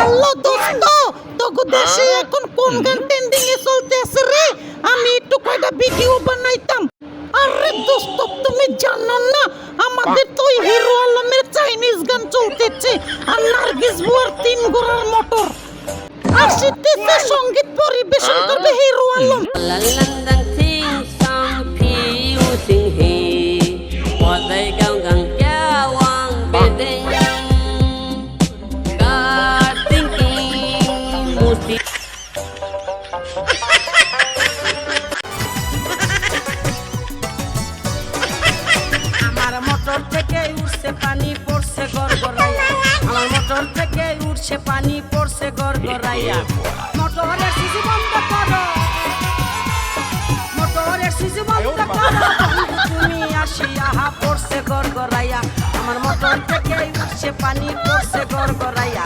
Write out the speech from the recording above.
Hello দোস্ত তোকে দেশে এখন কোন গান ট্রেন্ডিং এ চলতেছে রে? আমি একটু কয়টা ভিডিও বানাইতাম। আরে দোস্ত তুমি জানো না আমাদের তো হিরো আলমের চাইনিজ গান চলতেছে আর নার্গিস বুয়ার তিন গোড়ার মোটর। আর শীতেতে সংগীত পরিবেশন করবে হিরো আলম। 目的。আমার মোটর থেকে উঠছে পানি পড়ছে গড়গড়াইয়া। আমার মোটর থেকে উঠছে পানি পড়ছে গড়গড়াইয়া। মোটরের সুইচ বন্ধ করো। মোটরের সুইচ বন্ধ করো। তুমি আসি আহা পড়ছে গড়গড়াইয়া। আমার মোটর থেকে উঠছে পানি পড়ছে গড়গড়াইয়া।